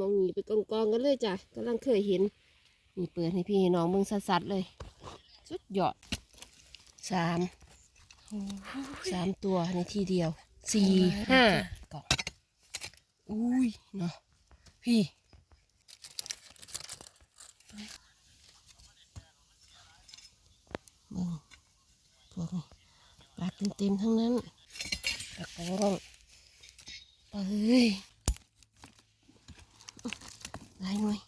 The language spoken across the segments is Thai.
มองหนีไปกองกองๆกันเลยจ้ะกำลังเคยเห็นนี่เปิดให้พี่ให้น้องเบิ่งสัดๆเลย สุดยอดสามสามตัวในทีเดียวสี่ห้ากล่องอุ้ยเนาะพี่เบิ่งพวกนี้ปลาเต็มๆทั้งนั้นตะกร้องเอ้ย หลายหน่วย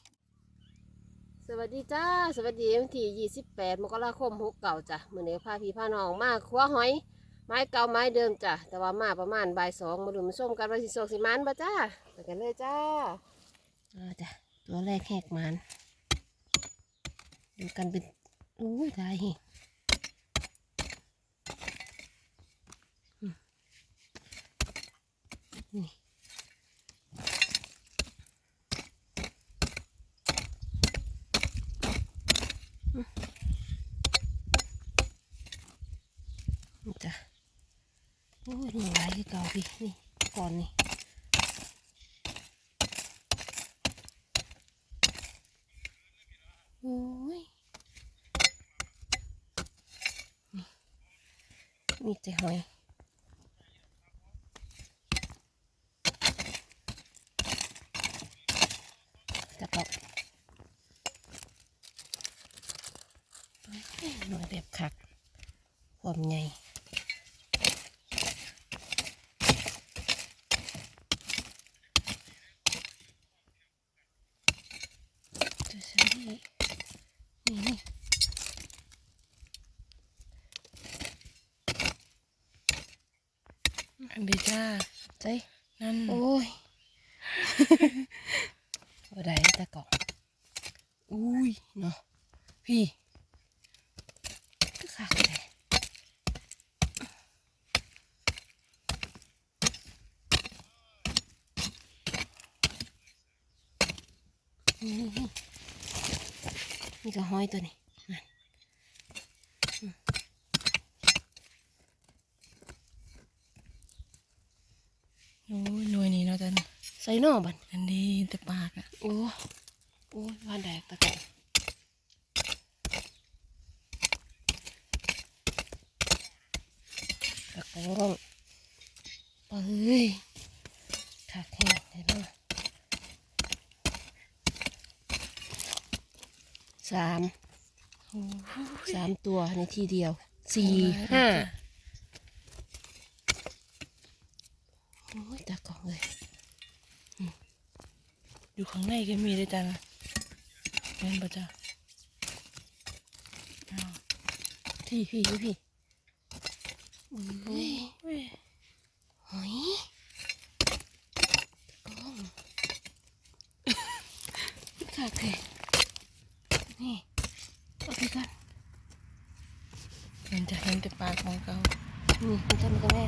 สวัสดีจ้า สวัสดีวันที่28มกราคม6เก่าจ้ะมื้อนี้พาพี่พาน้องมาคว้าหอย ไม้เก่าไม้เดิมจ้ะ แต่ว่ามาประมาณบ่ายสองมาดูมาส้มกันว่าสิโศกสิมันบ่จ้าไปกันเลยจ้าอ่าจ้ะตัวแรกแหกมันดูกันเป็นอู้ยได้หิอืมนี่ นี่จ้ะโอ้ยหนูไหลายคือ เก่าพี่นี่ก่อนนี่โอ้ยนี่มีแต่หอยจับเอาเอ้ยหน่อยแบบคักความใหญ่ จะใช้นี่นี่ อันดีจ้า ใจนั่นโอ้ย บ่ได้ตะกอกอุ้ยเนาะพี่ก็คักเลยนี่นี่นี่ก็ห้อยตัวนี้นั่น โอ้ยหน่วยนี้เนาะจัน ใส่หนอบันอันดีแต่ปากอะโอ้โอ้ยว่าแดกตะกอกตะกอกเอ้ยคักแห้งเห็นไหมสามโอ้ยสามตัวในทีเดียวสี่ห้าโอ้ยตากล่องเลย อยู่ข้างในก็มีด้วยจันเห็นปะจ้าอ้าวพี่พี่พี่พี่โอ้ยเว้ยหอยตากล่องขาดเลยนี่เอาไปก่อนเห็นจะเห็นแต่ปากของเขานี่มันทำกันแม่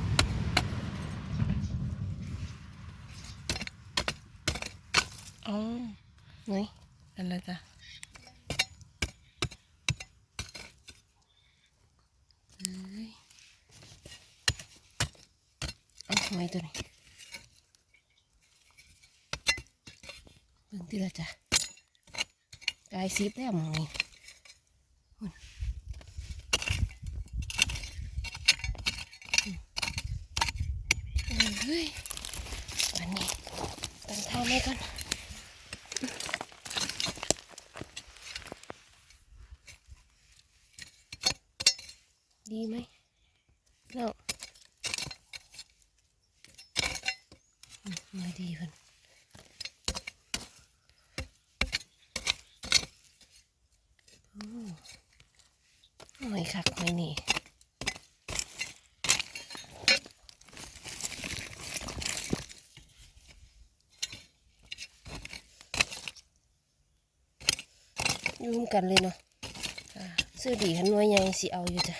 อ๋อ ไงนั่นแหละจ้ะเอ้ยเอาหอยตัวนี้เบิ่งทีละจ้ะกายซิบแล้วหมองนี่หุ่นอืมเฮ้ยอันนี้ตั้งท่าไม่ก่อน ดีไหมเนาะอืมไม่ดีเพิ่นโอ้หอยคักหอยนี่ยุ่ง กันเลยเนาะซื้อดีขันหน้อยใหญ่สิเอาอยู่จ้ะ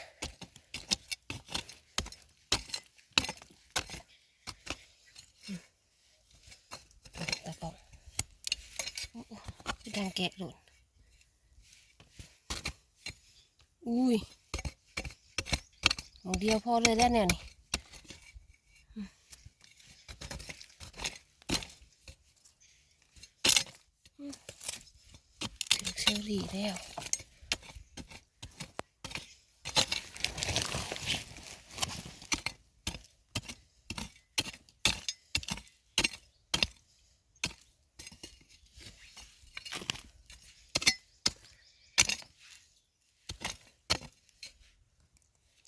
ตะกอกโอ้โอ้เป็นทางแกะหล่นอุ้ยมองเดียวพอเลยแล้วเนี่ยนี่อืม ถึงเชอรี่ แล้ว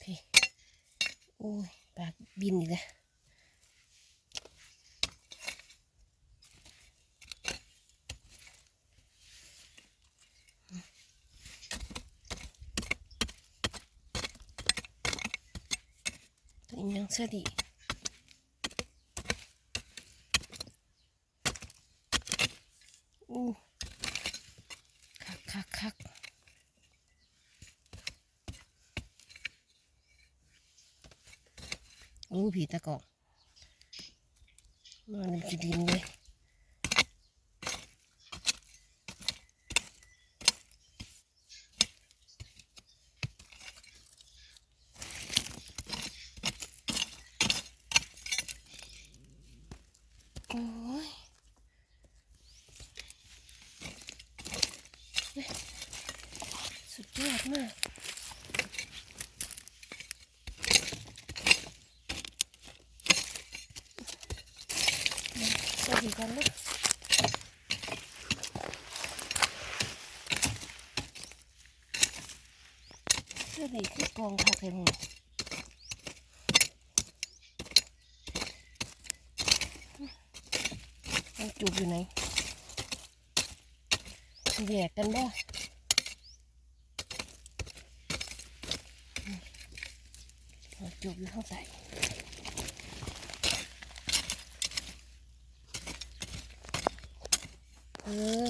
พี่โอ้ย ปากบินอีกแล้วตัวอีกยัง เสื้อดีอู้คักคักคักโอ้ผีตะกอกนอนในขี้ดินเลย โอ้ยสุดยอดมากสวัสดีกันลูกสวัสดีคือกองทัพเลยมึงมัน จูบอยู่ไหนแยกกันบ่จูบอยู่ข้างใส่เออ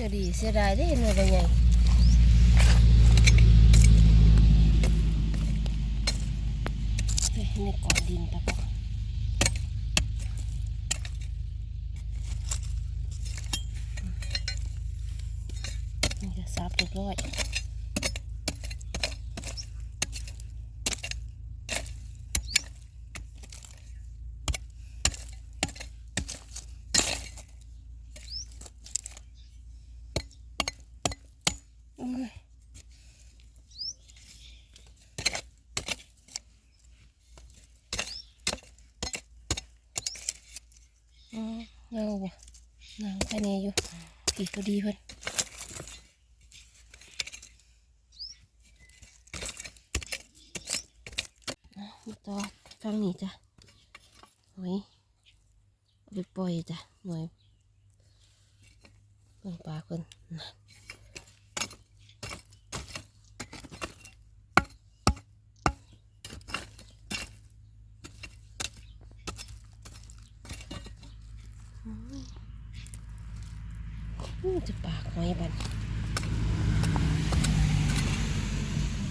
สียดีเสียดายได้เห็นอะไรใหญ่เฮ้ยนี่ก่อนดินตะกอนนี่จะซับเรียบร้อยโอ้ย อืมเงาบ่เงาภายในอยู่ ผีก็ดีเพิ่นอะมาต่อฟังนี่จ้ะหอยเอาไปปล่อยจ้ะหน่วยเบิ่งปลาเพิ่นน่ะอู้ จะปากหอยบัน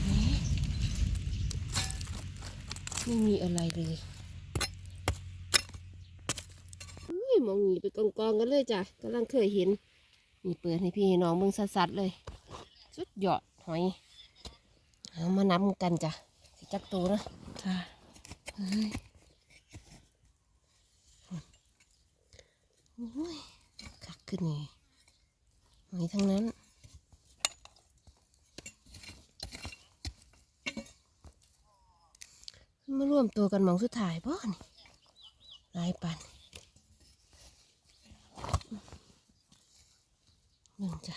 นี่ไม่มีอะไรเลยอุ้ยมองหนีไปกองกองๆกันเลยจ้ะกำลังเคยเห็น นี่เปิดให้พี่ให้น้องเบิ่งสัดๆเลย สุดยอดหอย เอามานับกันจ้ะสิจักตัวนะจ้ะเฮ้ยโอ้ยคักขึ้นนี่ห อยทั้งนั้น มาร่วมตัวกันมองสุดท้ายบ่นี่ลายปันหนึ่งจ้ะ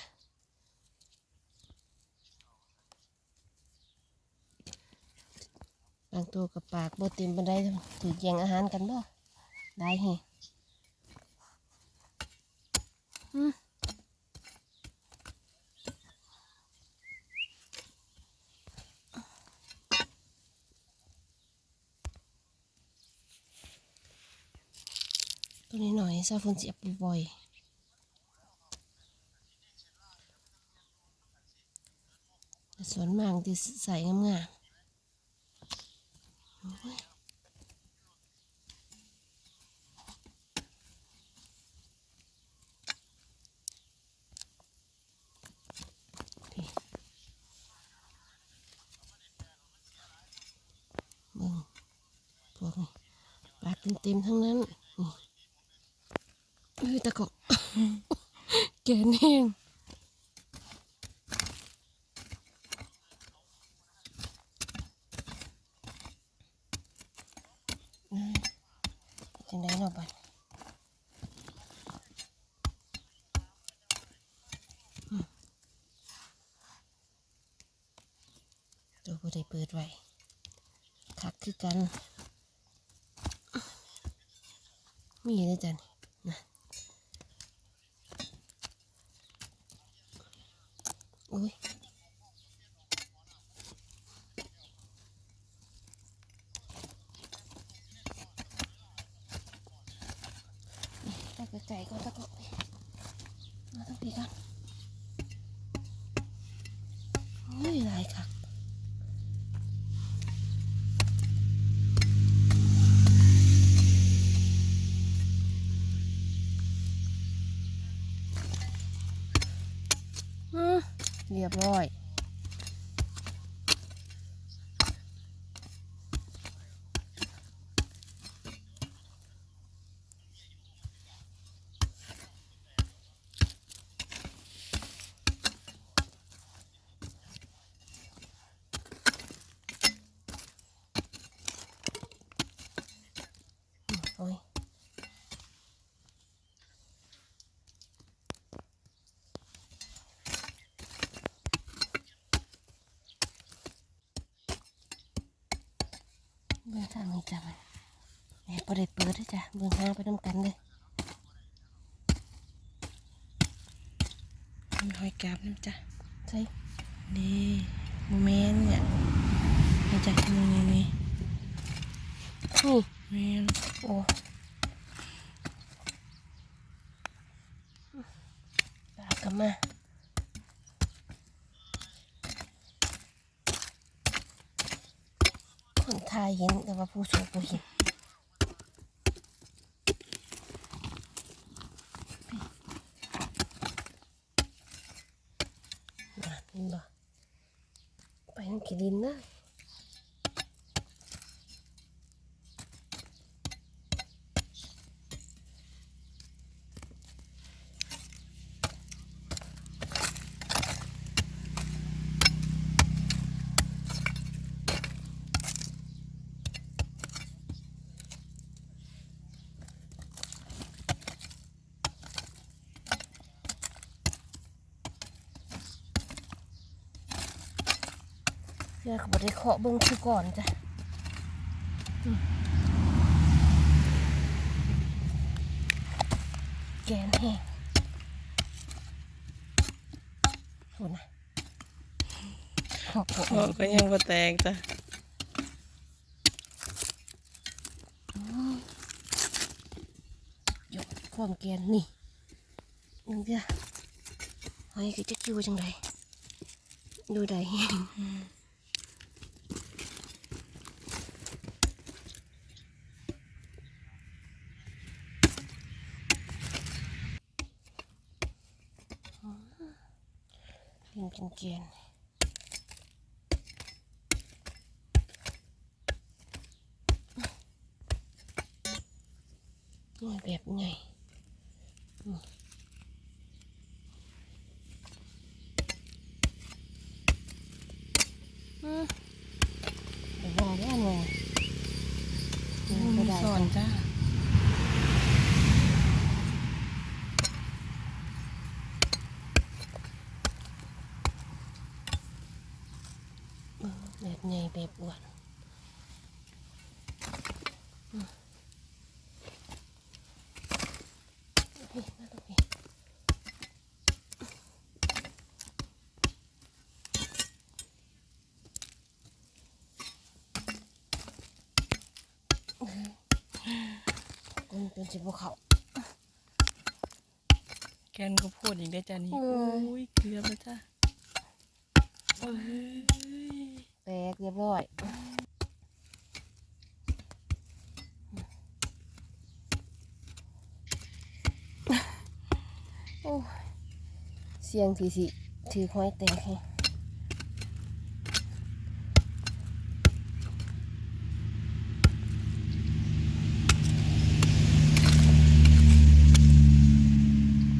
บางตัวกับปากบ่เต็มบันไดถือแย่งอาหารกันบ่ได้เฮอืม หน่อยซาฟนเสียบบ่อยสวนมากจะใส่งามๆเบิ่งพวกปลาเต็มๆทั้งนั้น ตะกอกแกนแห้งจังได้เนาะบัดตัวบ่ได้เปิดไว้คักคือกัน มีเลยจ้ะนี่นะ โอ้ยตะกะไก่ก็ตะกะมาตั้งปีกันโอ้ยหลายคักอืมเรียบร้อย โอ้ย เบื้องทางนี้จ้ะมันแม่ก็ได้เปิดด้วยจ้ะเบื้องทางไปน้ำกันเลยมีหอยกาบน้ำจ้ะใช่นี่โมเมนต์เนี่ยนี่จ้ะนี่นี่นี่นี่แมนโอ้ปลากลับมาคน ทายเห็นแต่ว่าผู้สูงผู้เห็นน่ะเห็นบ่ไปนั่งกินดินนะ เพื่อเขาบได้เคาะเบิ้งคือก่อนจ้ะอืมแกนแห้งพูดนะขอบคุโอ้ก็ยังบ่แตกจ้ะยกความแกนนี่นึงเดียวเฮ้ยคือจะคิวจังไดดูได้ แห้งลิงกินเกียนหน่อยแบบไงอืมอืมเดี๋ยวบอกแล้วหน่อยอืมบ่ได้ สอนจ้ะ เออแบบไงแบบอ้วนอืมพี่มาตรงนี้กุ้งจน สิบเขาแกนก็พูดอีกได้อจ้ะนี่เอ้โอ้ยยเกือบแล้วจ้ะเอ้ยแตกเรียบร้อยโอ้ยเสียงทีสิถือห้อยแตกให้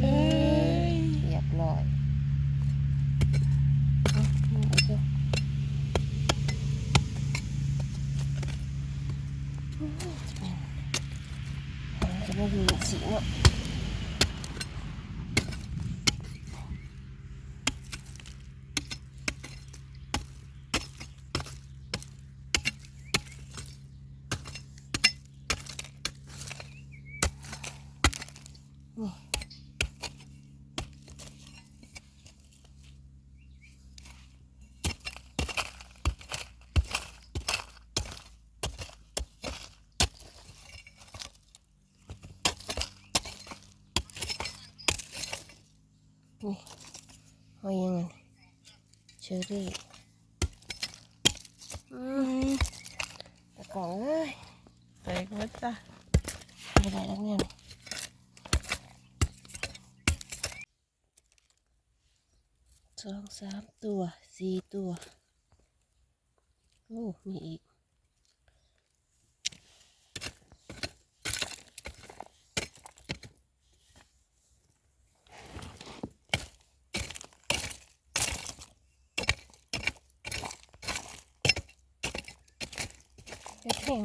เอ้ย เรียบร้อยเอานี่เอาไปโอ้ย จะเป็นหอยจะไม่อยู่สีเนาะ นี่หอยยังไงเช อรี่อืมตะกล่องเอ้ยแตกหมดจ้ะไม่ได้แล้วเนี่ยสองสามตัวสี่ตัว โอ้ มีอีก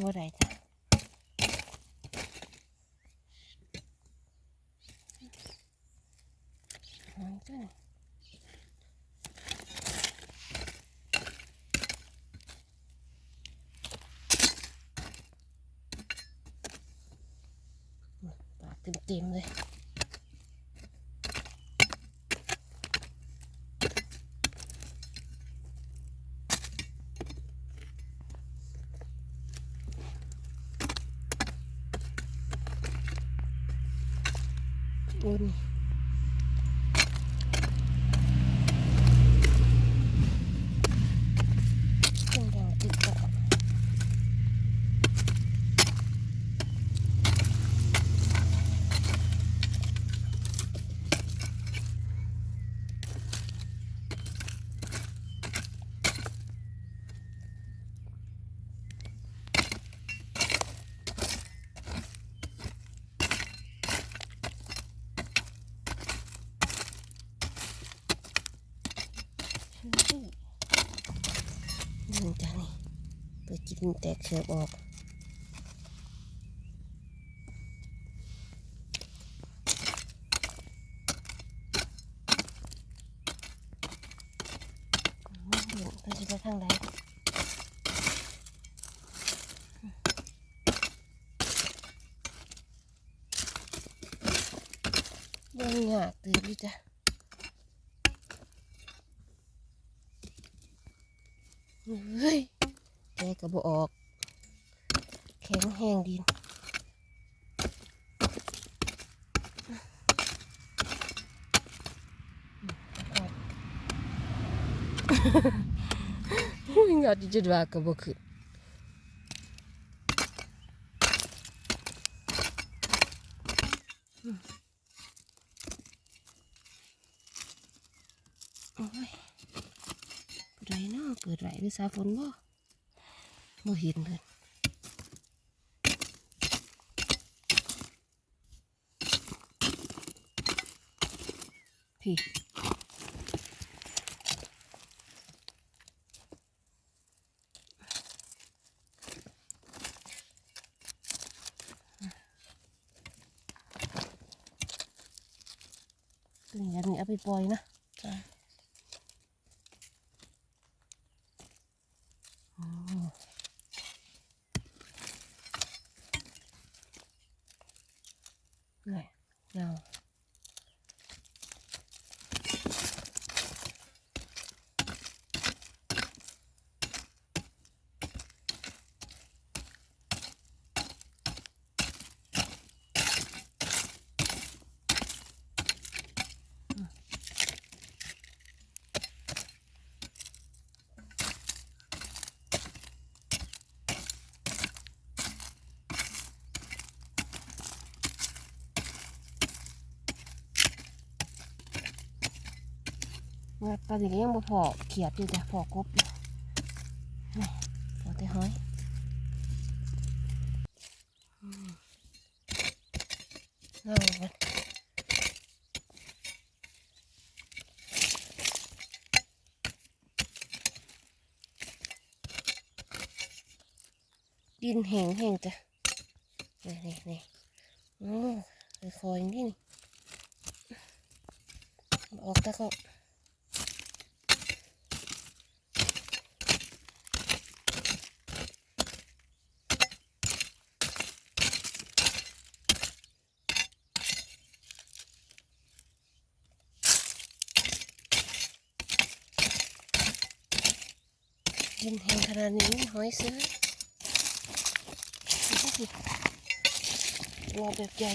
จะแข่งว่าไรจ้ะหางจ้ะปากเต็มๆเลย อุ่นเครื่องดังติดต่อนี่จ้ะนี่ เปิดกินแตกเสือบออกมันเห็นมันจะไปทางไหนยังยากตื่นอยู่จ้ะ เฮ้ยแกกระบออก แข็งแห้งดิน งอดจุดว่ากระบอขึ้นโอ้ยไรเนาะเปิดไหวหรือสาฝนบ่บ่เห็นเลยพี่ ตัวนี้อันนี้เอาไปปล่อยนะ งัดตอนนี้ก็ยังบ่พอเขียดอยู่จ้ะพอกบอยู่นี่พอแต่ห้อยอืมเดินแห้งแห้งจ้ะนี่นี่นี่โอ้ยคอยนี่นี่ออกตะก็กิ นแห้งขนาดนี้หอยซื้อดูสิรอแบบใหญ่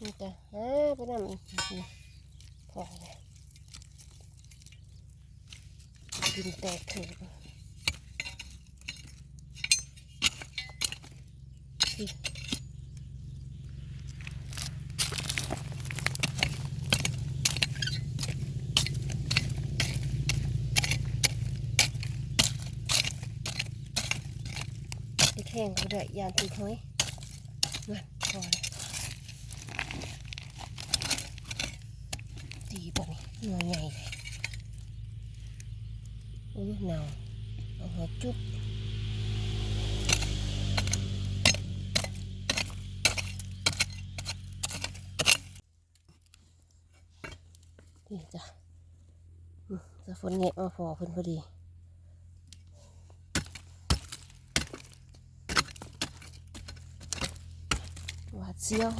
นี่จ้ะเอ้ไปนั่งพอเลยกินแตกเถอะ ไปแข่งก็ได้ยานติดห้อยมันพอเลยดีป่ะนี่หน่วยใหญ่เลยโอ้ยหนาวเอาหัวจุ๊บนี่จ้ะอืมจะฝนเงะมาพอเพิ่นพอดี หวาดเสียว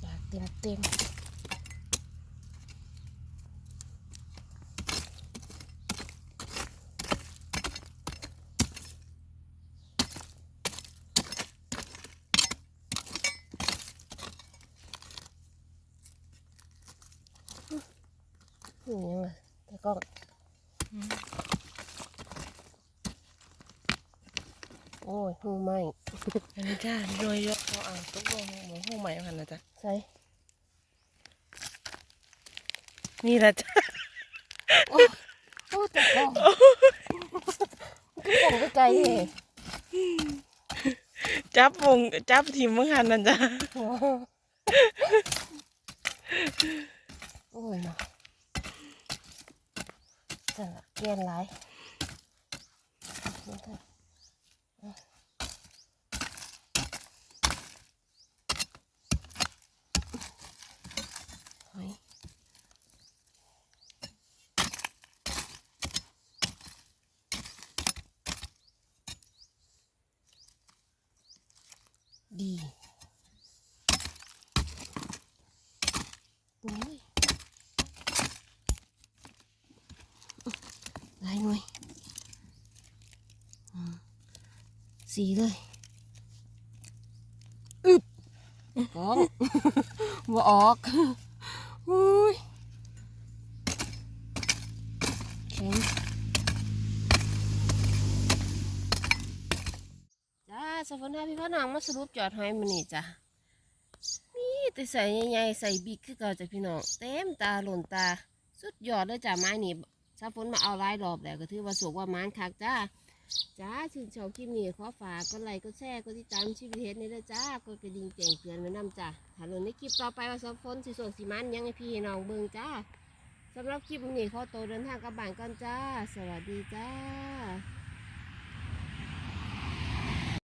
อยากเต็มเต็มนี่ยังไงแต่ก็โอ้ย หูไหมอันนี้จ้าโดยยกเขาอ่างตุ๊กลงหมูห้องใหม่พันนะจ๊ะใส่นี่แหละจ้าโอ้แต่ก็ก็ส่งไปไกลเลยจับวงจับทีมเมื่อคันนะจ๊ะโอ้ยเนาะสั่นละเกลียนหลายนี่เถอะหอยดีโอ้ยหลายหน่วยอืม สีเลยอึบกองว่าออกอุ้ยแข็งจ้าสวัสดีพี่พ่อน้องมาสรุปจอดหอยมันนี่จ้ะมีแต่ใส่ใหญ่ๆใส่บิ๊กคือเก่าจ้ะพี่น้องเต็มตาหล่นตา สุดยอดเลยจ้ะไม้นี่ถ้าฝนมาเอาลายรอบแล้วก็ถือว่าสุกว่ามันคักจ้า จ้าชื่นชอบคลิปนี้ขอฝากก็ไลค์ก็แชร์ก็ติดตามชีวิตเฮ็ดนี่ด้วยจ้าก็กระดิ่งแจ้งเตือนไว้นำจ้าถ้าลงในคลิปต่อไปว่าสมฝนสิสวดสิมันยังให้พี่น้องเบิ่งจ้าสำหรับคลิปนี้ขอตัวเดินทางกลับบ้านก่อนจ้า สวัสดีจ้า